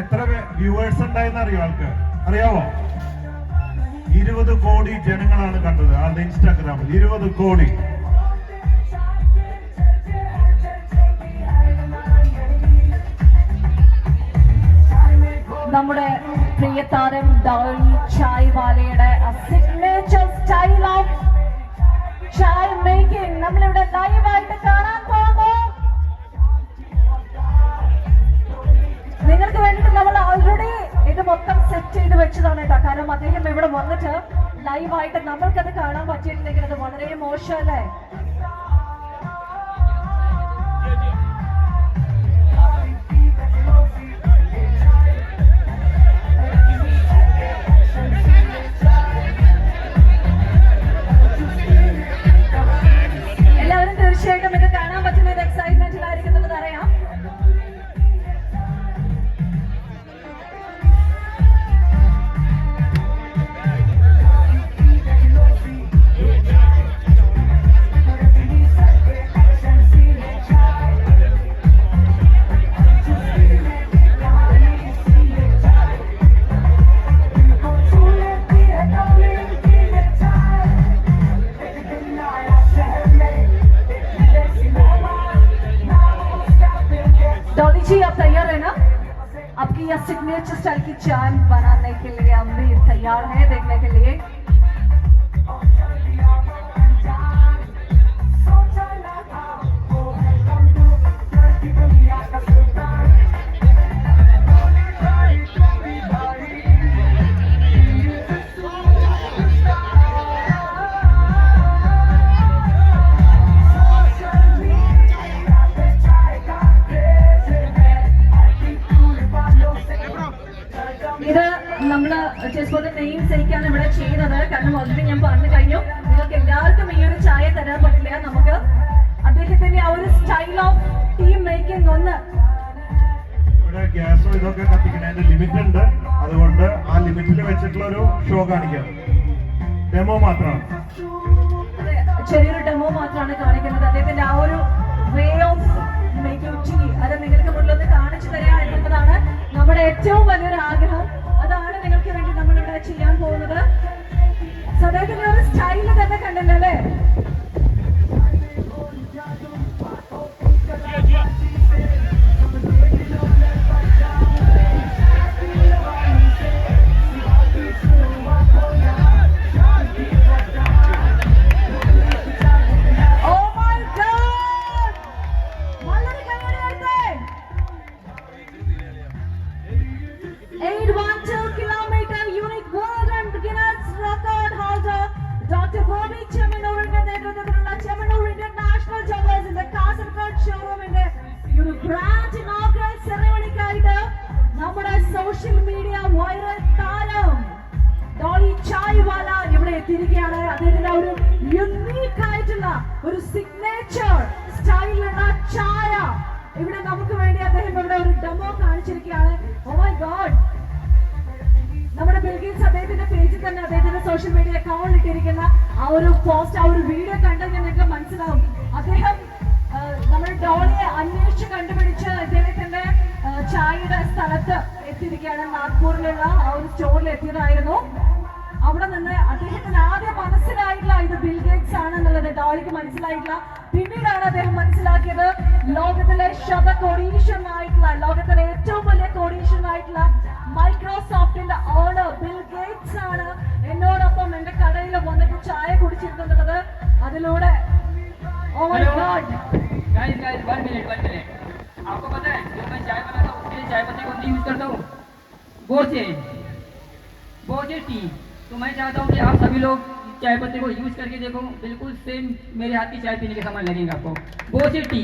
എത്ര വ്യൂവേഴ്സ് ഉണ്ടായെന്ന് അറിയോ ആൾക്ക്? അറിയാവോ? ഇരുപത് കോടി ജനങ്ങളാണ് കണ്ടത് അത് ഇൻസ്റ്റാഗ്രാമിൽ. ഇരുപത് കോടി. നമ്മുടെ പ്രിയ താരം Dolly chai വാലയുടെ signature style of chai making നമ്മളിവിടെ ലൈവായിട്ട് അദ്ദേഹം ഇവിടെ വന്നിട്ട് ലൈവായിട്ട് നമ്മൾക്കത് കാണാൻ പറ്റിയിട്ടില്ലെങ്കിൽ അത് വളരെ മോശമല്ലേ जी आप तैयार है ना? आपकी यह सिग्नेचर स्टाइल की चाय बनाने के लिए। നമ്മൾ ചെസ്ബോർഡ് നെയിം സഹിക്കാണ് ഇവിടെ ചെയ്യുന്നത്. കാരണം ഓൾറെഡി ഞാൻ പറഞ്ഞു കഴിഞ്ഞു. നിങ്ങൾക്ക് എല്ലാവർക്കും ഈ ഒരു ചായ തരാൻ പറ്റില്ല. നമുക്ക് അദ്ദേഹത്തിന്റെ ആ ഒരു സ്റ്റൈൽ ഓഫ് ടീം മേക്കിംഗ് ഒന്ന് ഗ്യാസും ഇതൊക്കെ കത്തിക്കുന്നതിന്റെ ലിമിറ്റ് ഉണ്ട്. അതുകൊണ്ട് ആ ലിമിറ്റിൽ വെച്ചിട്ടുള്ള ഒരു ഷോ കാണിക്കാം. ഡെമോ മാത്രമാണ് ചെറിയൊരു ഡെമോ മാത്രമാണ് കാണിക്കുന്നത്. അദ്ദേഹത്തിന്റെ ആ ഒരു വേ ഓഫ് മേക്കിംഗ് അത് നിങ്ങൾക്ക് മുന്നിലൊന്ന് കാണിച്ചു തരാ എന്നുള്ളതാണ് നമ്മുടെ ഏറ്റവും വലിയൊരു ആഗ്രഹം. Bobby ചെമ്മണ്ണൂരിന്റെ നേതൃത്വത്തിലുള്ള ചെമ്മണ്ണൂർ ഇന്റർനാഷണൽ ജുവലേഴ്സിന്റെ കാസർഗോഡ് ഷോറൂമിന്റെ ഒരു ഗ്രാൻഡ് ഇനോഗ്രൽ സെറമണിക്കായിട്ട് നമ്മുടെ സോഷ്യൽ മീഡിയ വൈറൽ താരം ഡോളി ചായ് വാല ഇവിടെ എത്തിയിരിക്കുകയാണ്. അദ്ദേഹത്തിന്റെ ഒരു യുണീക്ക് ആയിട്ടുള്ള ഒരു സിഗ്നേച്ചർ സ്റ്റൈലുള്ള ചായ. ഇവിടെ നമുക്ക് വേണ്ടി അദ്ദേഹം ഇവിടെ ഒരു ഡെമോ കാണിച്ചിരിക്കുകയാണ്. ഓ മൈ ഗോഡ് തന്നെ അദ്ദേഹത്തിന്റെ സോഷ്യൽ മീഡിയ അക്കൗണ്ടിൽ ഇട്ടിരിക്കുന്ന ആ ഒരു പോസ്റ്റ് ആ ഒരു വീഡിയോ കണ്ടാൽ നിങ്ങൾക്ക് മനസ്സിലാവും. അദ്ദേഹം നമ്മൾ ഡോളിയെ അന്വേഷിച്ച് കണ്ടുപിടിച്ച് അദ്ദേഹത്തിന്റെ ചായയുടെ സ്ഥലത്ത് എത്തിയിരിക്കുകയാണ്. നാഗ്പൂരിലുള്ള ആ ഒരു സ്റ്റോറിൽ എത്തിയതായിരുന്നു. അവിടെ നിന്ന് അദ്ദേഹത്തിന് ആദ്യം മനസ്സിലായില്ല ഇത് ബിൽഗേറ്റ്സ് ആണ് ആണെന്നുള്ളത് ഡോളിക്ക് മനസ്സിലായില്ല പിന്നീടാണ് അദ്ദേഹം മനസ്സിലാക്കിയത് ലോകത്തിലെ ശത കോടീശ്വരനായിട്ടുള്ള ലോകത്തിലെ ചായ കുടിച്ചിരുന്നുള്ളത് അതിലൂടെ oh my god guys guys one minute one minute आपको पता है जब मैं चाय बनाता हूँ उसके लिए चाय पत्ती को नहीं यूज करता हूँ बोचे बोचे टी तो मैं चाहता हूँ कि आप सभी लोग चाय पत्ती को यूज करके देखो बिल्कुल सेम मेरे हाथ की चाय पीने के समान लगेगा आपको बोचे टी